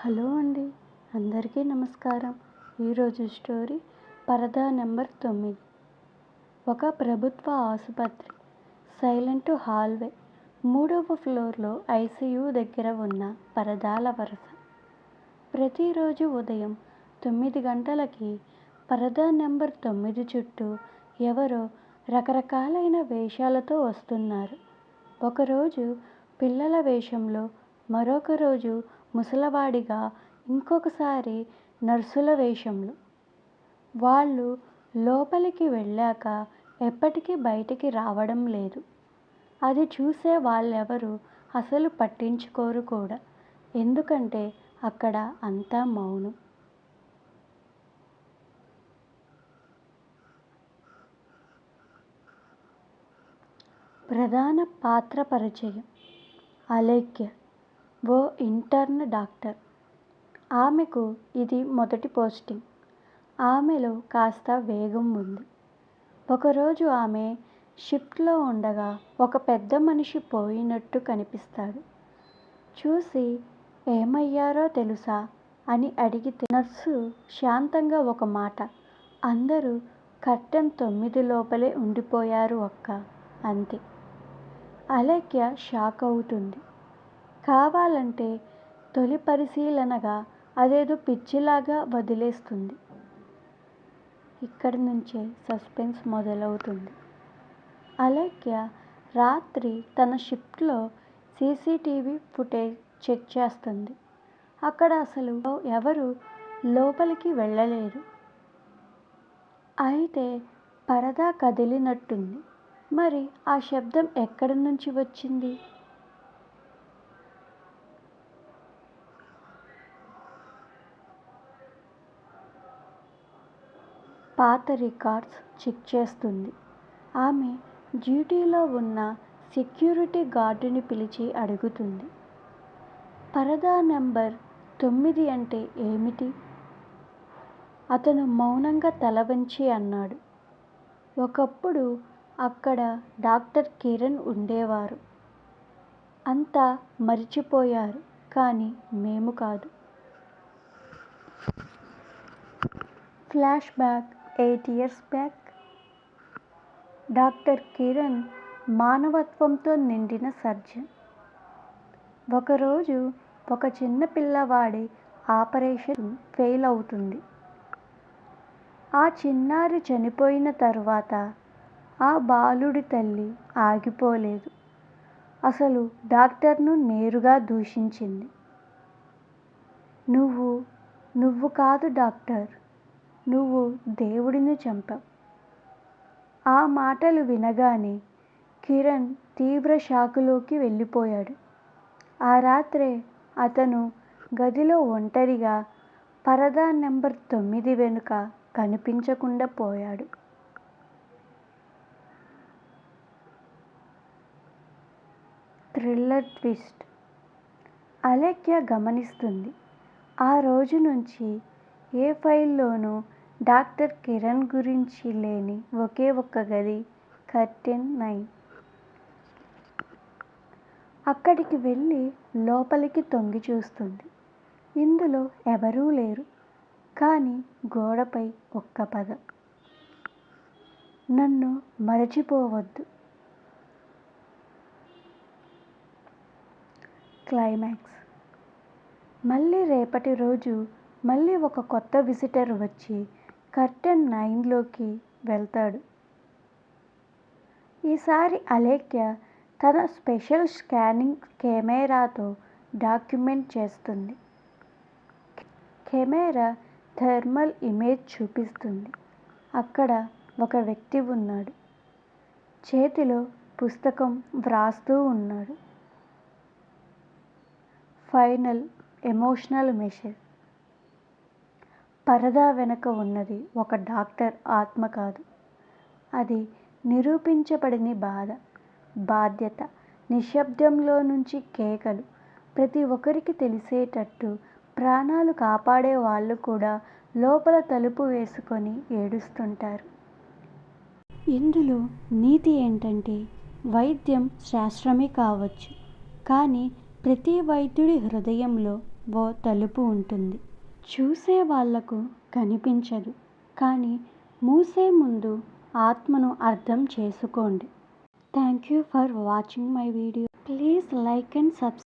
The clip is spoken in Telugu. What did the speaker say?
హలో అండి అందరికీ నమస్కారం. ఈరోజు స్టోరీ పరదా నెంబర్ తొమ్మిది. ఒక ప్రభుత్వ ఆసుపత్రి సైలెంట్ హాల్వే మూడవ ఫ్లోర్లో ఐసీయూ దగ్గర ఉన్న పరదాల వరుస. ప్రతిరోజు ఉదయం తొమ్మిది గంటలకి పరదా నెంబర్ తొమ్మిది చుట్టూ ఎవరో రకరకాలైన వేషాలతో వస్తున్నారు. ఒకరోజు పిల్లల వేషంలో మరొక రోజు ముసలివాడిగా ఇంకొకసారి నర్సుల వేషంలో. వాళ్ళు లోపలికి వెళ్ళాక ఎప్పటికీ బయటికి రావడం లేదు. అది చూసే వాళ్ళెవరు అసలు పట్టించుకోరు కూడా. ఎందుకంటే అక్కడ అంతా మౌనం. ప్రధాన పాత్ర పరిచయం. అలేఖ్య ఓ ఇంటర్న్ డాక్టర్. ఆమెకు ఇది మొదటి పోస్టింగ్. ఆమెలో కాస్త వేగం ఉంది. ఒకరోజు ఆమె షిఫ్ట్లో ఉండగా ఒక పెద్ద మనిషి పోయినట్టు కనిపిస్తాడు. చూసి ఏమయ్యారో తెలుసా అని అడిగితే నర్సు శాంతంగా ఒక మాట అందరూ కర్టెన్ తొమ్మిది లోపలే ఉండిపోయారు అక్క అంతే అలేఖ్య షాక్ అవుతుంది. కావాలంటే తొలి పరిశీలనగా అదేదో పిచ్చిలాగా వదిలేస్తుంది. ఇక్కడి నుంచే సస్పెన్స్ మొదలవుతుంది. అలేఖ్య రాత్రి తన షిఫ్ట్లో సీసీటీవీ ఫుటేజ్ చెక్ చేస్తుంది. అక్కడ అసలు ఎవరు లోపలికి వెళ్ళలేరు. అయితే పరదా కదిలినట్టుంది. మరి ఆ శబ్దం ఎక్కడి నుంచి వచ్చింది? పాత రికార్డ్స్ చెక్ చేస్తుంది. ఆమె డ్యూటీలో ఉన్న సెక్యూరిటీ గార్డుని పిలిచి అడుగుతుంది. పరదా నెంబర్ తొమ్మిది అంటే ఏమిటి? అతను మౌనంగా తల వంచి అన్నాడు. ఒకప్పుడు అక్కడ డాక్టర్ కిరణ్ ఉండేవారు. అంతా మరిచిపోయారు కానీ మేము కాదు. Flash back eight years back doctor Kiran మానవత్వంతో నిండిన సర్జన్. ఒకరోజు ఒక చిన్న పిల్లవాడి ఆపరేషన్ ఫెయిల్ అవుతుంది. ఆ చిన్నారి చనిపోయిన తర్వాత ఆ బాలుడి తల్లి ఆగిపోలేదు. అసలు డాక్టర్ను నేరుగా దూషించింది. నువ్వు నువ్వు కాదు డాక్టర్. నువ్వు దేవుడిని చంపావు. ఆ మాటలు వినగానే కిరణ్ తీవ్ర షాకులోకి వెళ్ళిపోయాడు. ఆ రాత్రే అతను గదిలో ఒంటరిగా పరదా నెంబర్ తొమ్మిది వెనుక కనిపించకుండా పోయాడు. Thriller twist. అలెక్య గమనిస్తుంది. ఆ రోజు నుంచి ఏ ఫైల్లోనూ డాక్టర్ కిరణ్ గురించి లేని ఒకే ఒక్క గది కర్టెన్ నైన్. అక్కడికి వెళ్ళి లోపలికి తొంగి చూస్తుంది. ఇందులో ఎవరూ లేరు. కానీ గోడపై ఒక్క పదం నన్ను మరచిపోవద్దు. క్లైమాక్స్. మళ్ళీ రేపటి రోజు మళ్ళీ ఒక కొత్త విజిటర్ వచ్చి కర్టెన్ నైన్లోకి వెళ్తాడు. ఈసారి అలేఖ్య తన స్పెషల్ స్కానింగ్ కెమెరాతో డాక్యుమెంట్ చేస్తుంది. కెమెరా థర్మల్ ఇమేజ్ చూపిస్తుంది. అక్కడ ఒక వ్యక్తి ఉన్నాడు. చేతిలో పుస్తకం వ్రాస్తూ ఉన్నాడు. ఫైనల్ ఎమోషనల్ మెసేజ్ పరదా వెనుక ఉన్నది ఒక డాక్టర్ ఆత్మ కాదు. అది నిరూపించబడని బాధ బాధ్యత నిశ్శబ్దంలో నుంచి కేకలు ప్రతి ఒక్కరికి తెలిసేటట్టు ప్రాణాలు కాపాడే వాళ్ళు కూడా లోపల తలుపు వేసుకొని ఏడుస్తుంటారు. ఇందులో నీతి ఏంటంటే వైద్యం శాస్త్రమే కావచ్చు కానీ ప్రతి వైద్యుడి హృదయంలో ఓ తలుపు ఉంటుంది. చూసే వాళ్ళకు కనిపించదు. కానీ మూసే ముందు ఆత్మను అర్థం చేసుకోండి. Thank you for watching my video. Please like and subscribe